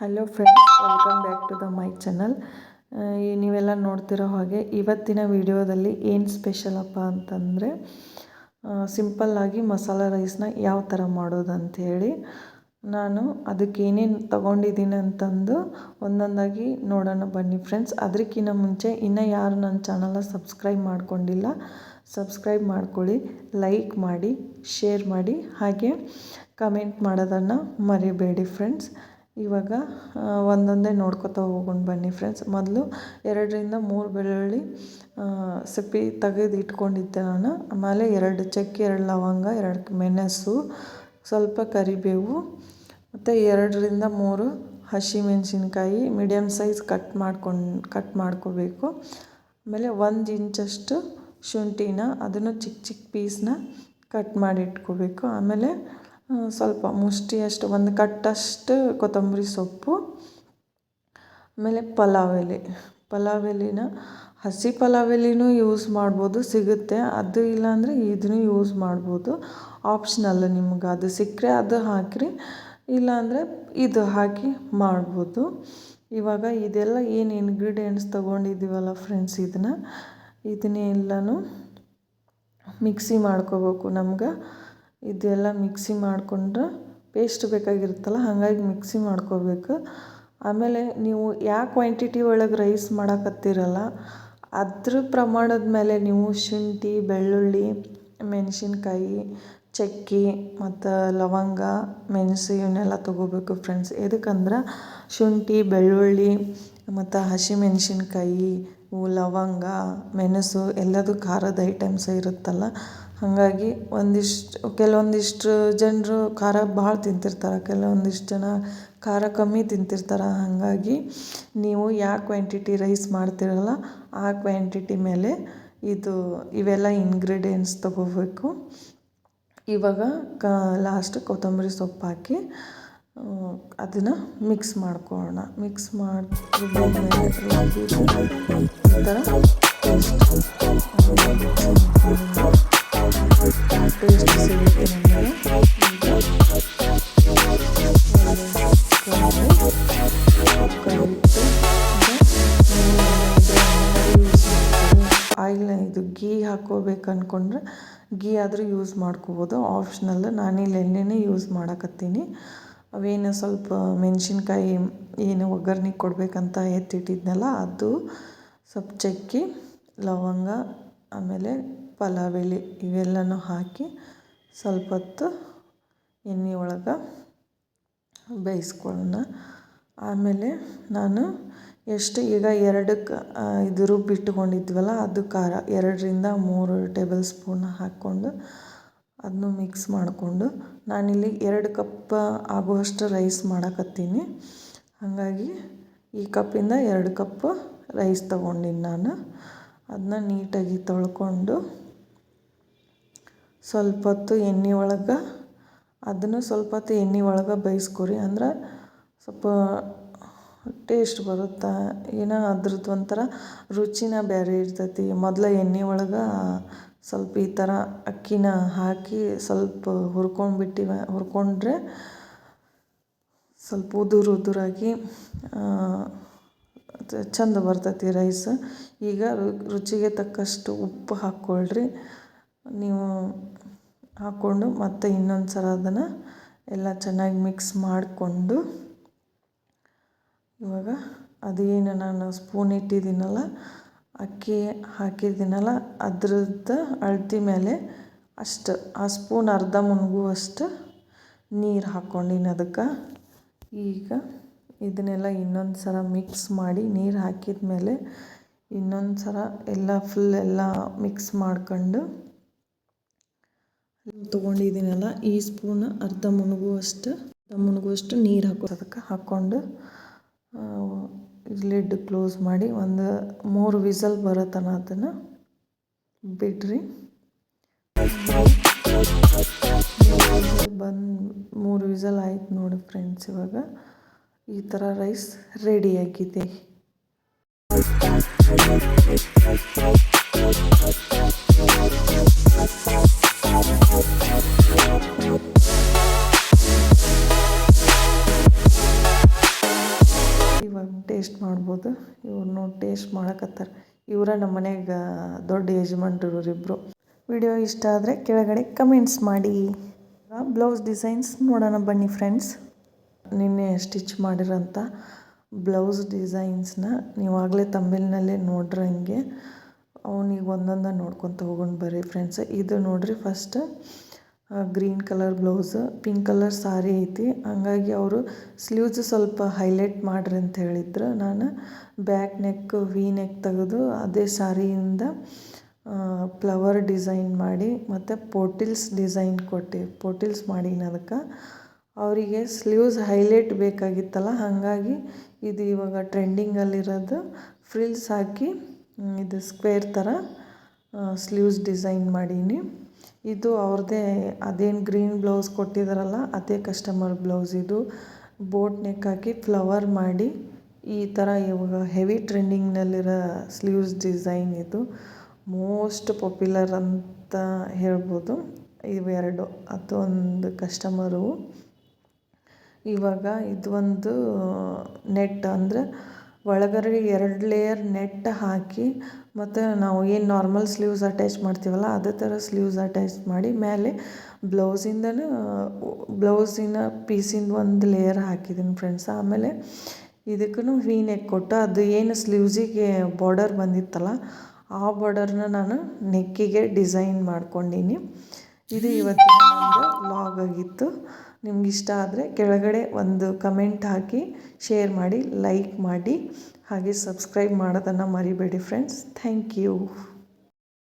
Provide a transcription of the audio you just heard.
Hello friends welcome back to the my channel ನೀವೆಲ್ಲ ನೋಡ್ತಿರೋ ಹಾಗೆ ಇವತ್ತಿನ ವಿಡಿಯೋದಲ್ಲಿ ಏನು ಸ್ಪೆಷಲಪ್ಪ ಅಂತಂದರೆ ಸಿಂಪಲ್ಲಾಗಿ ಮಸಾಲ ರೈಸ್ನ ಯಾವ ಥರ ಮಾಡೋದು ಅಂಥೇಳಿ ನಾನು ಅದಕ್ಕೆ ಏನೇನು ತೊಗೊಂಡಿದ್ದೀನಿ ಅಂತಂದು ಒಂದೊಂದಾಗಿ ನೋಡೋಣ ಬನ್ನಿ ಫ್ರೆಂಡ್ಸ್ ಅದಕ್ಕಿಂತ ಮುಂಚೆ ಇನ್ನೂ ಯಾರು ನನ್ನ ಚಾನಲ್ನ ಸಬ್ಸ್ಕ್ರೈಬ್ ಮಾಡ್ಕೊಂಡಿಲ್ಲ ಸಬ್ಸ್ಕ್ರೈಬ್ ಮಾಡ್ಕೊಳ್ಳಿ ಲೈಕ್ ಮಾಡಿ ಶೇರ್ ಮಾಡಿ, ಹಾಗೆ ಕಮೆಂಟ್ ಮಾಡೋದನ್ನು ಮರಿಬೇಡಿ ಫ್ರೆಂಡ್ಸ್ ಇವಾಗ ಒಂದೊಂದೇ ನೋಡ್ಕೊತಾ ಹೋಗೋಣ ಬನ್ನಿ ಫ್ರೆಂಡ್ಸ್ ಮೊದಲು ಎರಡರಿಂದ ಮೂರು ಬೆಳ್ಳುಳ್ಳಿ ಸಿಪ್ಪೆ ತೆಗೆದು ಇಟ್ಕೊಂಡಿದ್ದೆ ನಾನು. ಆಮೇಲೆ ಎರಡು ಚಕ್ಕೆ, ಎರಡು ಲವಂಗ, ಎರಡು ಮೆಣಸು, ಸ್ವಲ್ಪ ಕರಿಬೇವು, ಮತ್ತು ಎರಡರಿಂದ ಮೂರು ಹಸಿಮೆಣ್ಸಿನ್ಕಾಯಿ ಮೀಡಿಯಮ್ ಸೈಜ್ ಕಟ್ ಮಾಡ್ಕೊಂಡು ಕಟ್ ಮಾಡ್ಕೋಬೇಕು. ಆಮೇಲೆ ಒಂದು ಇಂಚಷ್ಟು ಶುಂಠಿನ, ಅದನ್ನು ಚಿಕ್ಕ ಚಿಕ್ಕ ಪೀಸ್ನ ಕಟ್ ಮಾಡಿ ಇಟ್ಕೋಬೇಕು. ಆಮೇಲೆ ಸ್ವಲ್ಪ ಮುಷ್ಟಿಯಷ್ಟು ಒಂದು ಕಟ್ಟಷ್ಟು ಕೊತ್ತಂಬರಿ ಸೊಪ್ಪು, ಆಮೇಲೆ ಪಲಾವ್ ಎಲೆ ಪಲಾವ್ ಎಲೆನ ಹಸಿ ಪಲಾವ್ ಎಲೆನೂ ಯೂಸ್ ಮಾಡ್ಬೋದು, ಸಿಗುತ್ತೆ. ಅದು ಇಲ್ಲಾಂದರೆ ಇದನ್ನು ಯೂಸ್ ಮಾಡ್ಬೋದು. ಆಪ್ಷನಲ್ ನಿಮ್ಗೆ, ಅದು ಸಿಕ್ಕರೆ ಅದು ಹಾಕಿರಿ. ಇಲ್ಲಾಂದರೆ ಇದು ಹಾಕಿ ಮಾಡ್ಬೋದು. ಇವಾಗ ಇದೆಲ್ಲ ಏನು ಇನ್ಗ್ರೀಡಿಯೆಂಟ್ಸ್ ತೊಗೊಂಡಿದ್ದೀವಲ್ಲ ಫ್ರೆಂಡ್ಸ್ ಇದನ್ನ? ಇದನ್ನೆಲ್ಲನೂ ಮಿಕ್ಸಿ ಮಾಡ್ಕೋಬೇಕು ನಮ್ಗೆ. ಇದೆಲ್ಲ ಮಿಕ್ಸಿ ಮಾಡಿಕೊಂಡ್ರೆ ಪೇಸ್ಟ್ ಬೇಕಾಗಿರುತ್ತಲ್ಲ, ಹಾಗಾಗಿ ಮಿಕ್ಸಿ ಮಾಡ್ಕೋಬೇಕು. ಆಮೇಲೆ ನೀವು ಯಾವ ಕ್ವಾಂಟಿಟಿ ಒಳಗೆ ರೈಸ್ ಮಾಡಕತ್ತೀರಲ್ಲ, ಅದ್ರ ಪ್ರಮಾಣದ ಮೇಲೆ ನೀವು ಶುಂಠಿ, ಬೆಳ್ಳುಳ್ಳಿ, ಮೆಣಸಿನ್ಕಾಯಿ, ಚಕ್ಕೆ ಮತ್ತು ಲವಂಗ, ಮೆಣಸು ಇವನ್ನೆಲ್ಲ ತೊಗೋಬೇಕು ಫ್ರೆಂಡ್ಸ್ ಎದಕ್ಕಂದ್ರೆ ಶುಂಠಿ, ಬೆಳ್ಳುಳ್ಳಿ ಮತ್ತು ಹಸಿಮೆಣ್ಸಿನ್ಕಾಯಿ ಲವಂಗ, ಮೆಣಸು ಎಲ್ಲದೂ ಖಾರದ ಐಟಮ್ಸ್ ಇರುತ್ತಲ್ಲ ಹಾಗಾಗಿ ಒಂದಿಷ್ಟು, ಕೆಲವೊಂದಿಷ್ಟು ಜನರು ಖಾರ ಭಾಳ ತಿಂತಿರ್ತಾರೆ, ಕೆಲವೊಂದಿಷ್ಟು ಜನ ಖಾರ ಕಮ್ಮಿ ತಿಂತಿರ್ತಾರೆ. ಹಾಗಾಗಿ ನೀವು ಯಾವ ಕ್ವಾಂಟಿಟಿ ರೈಸ್ ಮಾಡ್ತಿರಲ್ಲ ಆ ಕ್ವಾಂಟಿಟಿ ಮೇಲೆ ಇದು, ಇವೆಲ್ಲ ಇಂಗ್ರೀಡಿಯೆಂಟ್ಸ್ ತಗೋಬೇಕು. ಇವಾಗ ಕ ಲಾಸ್ಟ್ ಕೊತ್ತಂಬರಿ ಸೊಪ್ಪು ಹಾಕಿ ಅದನ್ನು ಮಿಕ್ಸ್ ಮಾಡ್ಕೊಳ್ಳೋಣ ಮಿಕ್ಸ್ ಮಾಡಿ ಇದು ಗೀ ಹಾಕೋಬೇಕು ಅಂದ್ಕೊಂಡ್ರೆ ಗೀ ಆದರೂ ಯೂಸ್ ಮಾಡ್ಕೋಬೋದು. ಆಪ್ಷನಲ್ ನಾನಿಲ್ಲಿ ಎಣ್ಣೆನೇ ಯೂಸ್ ಮಾಡಕತ್ತೀನಿ. ಅವೇನು ಸ್ವಲ್ಪ ಮೆಣಸಿನ್ಕಾಯಿ ಏನು ಒಗ್ಗರಣೆ ಕೊಡಬೇಕಂತ ಎತ್ತಿಟ್ಟಿದ್ನಲ್ಲ ಅದು ಸ್ವಲ್ಪ ಚಕ್ಕಿ, ಲವಂಗ, ಆಮೇಲೆ ಪಲಾವ್ ಎಲೆ ಇವೆಲ್ಲನೂ ಹಾಕಿ ಸ್ವಲ್ಪ ಹೊತ್ತು ಎಣ್ಣೆ ಒಳಗೆ ಬೇಯಿಸ್ಕೊಳ್ಳೋಣ. ಆಮೇಲೆ ನಾನು ಎಷ್ಟು? ಈಗ ಎರಡಕ್ಕೆ ಇದು ರುಬ್ಬಿಟ್ಕೊಂಡಿದ್ವಲ್ಲ ಅದು ಖಾರ. ಎರಡರಿಂದ ಮೂರು ಟೇಬಲ್ ಸ್ಪೂನ್ ಹಾಕ್ಕೊಂಡು ಅದನ್ನು ಮಿಕ್ಸ್ ಮಾಡಿಕೊಂಡು ನಾನಿಲ್ಲಿ ಎರಡು ಕಪ್ ಆಗುವಷ್ಟು ರೈಸ್ ಮಾಡಕತ್ತೀನಿ. ಹಾಗಾಗಿ ಈ ಕಪ್ಪಿಂದ ಎರಡು ಕಪ್ ರೈಸ್ ತೊಗೊಂಡಿನಿ ನಾನು. ಅದನ್ನ ನೀಟಾಗಿ ತೊಳ್ಕೊಂಡು ಸ್ವಲ್ಪ ಹೊತ್ತು ಎಣ್ಣೆ ಒಳಗೆ, ಅದನ್ನು ಸ್ವಲ್ಪ ಹೊತ್ತು ಎಣ್ಣೆ ಒಳಗೆ ಬೇಯಿಸ್ಕೊರಿ. ಅಂದ್ರೆ ಸ್ವಲ್ಪ ಟೇಸ್ಟ್ ಬರುತ್ತೆ? ಏನೋ ಅದ್ರದ್ದು ಒಂಥರ ರುಚಿನ ಬೇರೆ ಇರ್ತೈತಿ. ಮೊದಲು ಎಣ್ಣೆ ಒಳಗೆ ಸ್ವಲ್ಪ ಈ ಥರ ಅಕ್ಕಿನ ಹಾಕಿ ಸ್ವಲ್ಪ ಹುರ್ಕೊಂಡ್ಬಿಟ್ಟಿವ, ಹುರ್ಕೊಂಡ್ರೆ ಸ್ವಲ್ಪ ಉದುರು ಉದುರಾಗಿ ಚಂದ ಬರ್ತೈತಿ ರೈಸ್. ಈಗ ರುಚಿಗೆ ತಕ್ಕಷ್ಟು ಉಪ್ಪು ಹಾಕ್ಕೊಳ್ರಿ. ನೀವು ಹಾಕ್ಕೊಂಡು ಮತ್ತೆ ಇನ್ನೊಂದು ಸಲ ಅದನ್ನು ಎಲ್ಲ ಚೆನ್ನಾಗಿ ಮಿಕ್ಸ್ ಮಾಡಿಕೊಂಡು ಇವಾಗ ಅದೇನು ನಾನು ಸ್ಪೂನ್ ಇಟ್ಟಿದ್ದೀನಲ್ಲ, ಅಕ್ಕಿ ಹಾಕಿದ್ದೀನಲ್ಲ, ಅದ್ರದ್ದು ಅಳ್ತಿ ಮೇಲೆ ಅಷ್ಟು, ಆ ಸ್ಪೂನ್ ಅರ್ಧ ಮುಳುಗುವಷ್ಟು ನೀರು ಹಾಕ್ಕೊಂಡಿನಿ ಅದಕ್ಕೆ. ಈಗ ಇದನ್ನೆಲ್ಲ ಇನ್ನೊಂದು ಸಲ ಮಿಕ್ಸ್ ಮಾಡಿ ನೀರು ಹಾಕಿದ ಮೇಲೆ ಇನ್ನೊಂದು ಸಲ ಎಲ್ಲ ಫುಲ್ ಎಲ್ಲ ಮಿಕ್ಸ್ ಮಾಡ್ಕೊಂಡು ತೊಗೊಂಡಿದ್ದೀನಲ್ಲ, ಈ ಸ್ಪೂನ್ ಅರ್ಧ ಮುಳುಗುವಷ್ಟು ಅರ್ಧ ಮುಳುಗುವಷ್ಟು ನೀರು ಹಾಕೋ ಅದಕ್ಕೆ ಹಾಕ್ಕೊಂಡು ಲಿಡ್ ಕ್ಲೋಸ್ ಮಾಡಿ ಒಂದು ಮೂರು ವಿಸಲ್ ಬರೋ ತನಕ ಅದನ್ನು ಬಿಡ್ರಿ. ಬಂದು ಮೂರು ವಿಸಲ್ ಆಯ್ತು ನೋಡಿ ಫ್ರೆಂಡ್ಸ್ ಇವಾಗ. ಈ ಥರ ರೈಸ್ ರೆಡಿಯಾಗಿದೆ ಟೇಸ್ಟ್ ಮಾಡ್ಬೋದು. ಇವ್ರು ಟೇಸ್ಟ್ ಮಾಡಕತ್ತಾರೆ. ಇವರ ನಮ್ಮ ಮನೆಯಾಗ ದೊಡ್ಡ ಯಜಮಾನ್ರು ಇವರಿಬ್ಬರು ವಿಡಿಯೋ ಇಷ್ಟ ಆದರೆ ಕೆಳಗಡೆ ಕಮೆಂಟ್ಸ್ ಮಾಡಿ. ಬ್ಲೌಸ್ ಡಿಸೈನ್ಸ್ ನೋಡೋಣ ಬನ್ನಿ ಫ್ರೆಂಡ್ಸ್ ನಿನ್ನೆ ಸ್ಟಿಚ್ ಮಾಡಿರೋಂಥ ಬ್ಲೌಸ್ ಡಿಸೈನ್ಸ್ನ ನೀವಾಗಲೇ ತಮ್ಮಿಲ್ನಲ್ಲೇ ನೋಡ್ರಂಗೆ ಅವನಿಗೆ ಒಂದೊಂದ ನೋಡ್ಕೊತ ಹೋಗೋಣ ಬರ್ರಿ ಫ್ರೆಂಡ್ಸ್ ಇದು ನೋಡ್ರಿ first green colour blouse, pink colour sari ಐತಿ. ಹಂಗಾಗಿ ಅವರು ಸ್ಲೀವ್ಸ್ ಸ್ವಲ್ಪ ಹೈಲೈಟ್ ಮಾಡ್ರಿ ಅಂತ ಹೇಳಿದ್ರು. ನಾನು ಬ್ಯಾಕ್ ನೆಕ್, ವಿ ನೆಕ್ ತೆಗೆದು ಅದೇ ಸಾರಿಯಿಂದ ಫ್ಲವರ್ ಡಿಸೈನ್ ಮಾಡಿ ಮತ್ತು ಪೋಟಿಲ್ಸ್ ಡಿಸೈನ್ ಕೊಟ್ಟೆ, ಪೋಟಿಲ್ಸ್ ಮಾಡೀನಿ ಅದಕ್ಕೆ. ಅವರಿಗೆ ಸ್ಲೀವ್ಸ್ ಹೈಲೈಟ್ ಬೇಕಾಗಿತ್ತಲ್ಲ, ಹಾಗಾಗಿ ಇದು ಇವಾಗ ಟ್ರೆಂಡಿಂಗಲ್ಲಿರೋದು ಫ್ರಿಲ್ಸ್ ಹಾಕಿ ಇದು ಸ್ಕ್ವೇರ್ ಥರ ಸ್ಲೀವ್ಸ್ ಡಿಸೈನ್ ಮಾಡೀನಿ. ಇದು ಅವ್ರದ್ದೇ ಅದೇನು ಗ್ರೀನ್ ಬ್ಲೌಸ್ ಕೊಟ್ಟಿದ್ದಾರಲ್ಲ ಅದೇ ಕಸ್ಟಮರ್ ಬ್ಲೌಸ್ ಇದು. ಬೋಟ್ ನೆಕ್ ಹಾಕಿ ಫ್ಲವರ್ ಮಾಡಿ, ಈ ಥರ ಇವಾಗ ಹೆವಿ ಟ್ರೆಂಡಿಂಗ್ನಲ್ಲಿರೋ ಸ್ಲೀವ್ಸ್ ಡಿಸೈನ್ ಇದು. ಮೋಸ್ಟ್ ಪಾಪ್ಯುಲರ್ ಅಂತ ಹೇಳ್ಬೋದು. ಇವೆರಡು ಅದೊಂದು ಕಸ್ಟಮರು ಇವಾಗ ಇದೊಂದು ನೆಟ್ ಅಂದರೆ ಒಳಗಡೆ ಎರಡು ಲೇಯರ್ ನೆಟ್ ಹಾಕಿ ಮತ್ತು ನಾವು ಏನು ನಾರ್ಮಲ್ ಸ್ಲೀವ್ಸ್ ಅಟ್ಯಾಚ್ ಮಾಡ್ತೀವಲ್ಲ ಅದೇ ಥರ ಸ್ಲೀವ್ಸ್ ಅಟ್ಯಾಚ್ ಮಾಡಿ ಮೇಲೆ ಬ್ಲೌಸಿಂದನೂ ಬ್ಲೌಸಿನ ಪೀಸಿಂದ ಒಂದು ಲೇಯರ್ ಹಾಕಿದ್ದೀನಿ ಫ್ರೆಂಡ್ಸ್ ಆಮೇಲೆ ಇದಕ್ಕೂ ವೀ ನೆಕ್ ಕೊಟ್ಟು ಅದು ಏನು ಸ್ಲೀವ್ಸಿಗೆ ಬಾರ್ಡರ್ ಬಂದಿತ್ತಲ್ಲ, ಆ ಬಾರ್ಡರ್ನ ನಾನು ನೆಕ್ಕಿಗೆ ಡಿಸೈನ್ ಮಾಡ್ಕೊಂಡೀನಿ. ಇದು ಇವತ್ತಿನ ಒಂದು ಲಾಗ್ ಆಗಿತ್ತು. ನಿಮ್ಗೆ ಇಷ್ಟ ಆದರೆ ಕೆಳಗಡೆ ಒಂದು ಕಮೆಂಟ್ ಹಾಕಿ ಶೇರ್ ಮಾಡಿ ಲೈಕ್ ಮಾಡಿ, ಹಾಗೆ ಸಬ್ಸ್ಕ್ರೈಬ್ ಮಾಡೋದನ್ನು ಮರಿಬೇಡಿ ಫ್ರೆಂಡ್ಸ್ ಥ್ಯಾಂಕ್ ಯು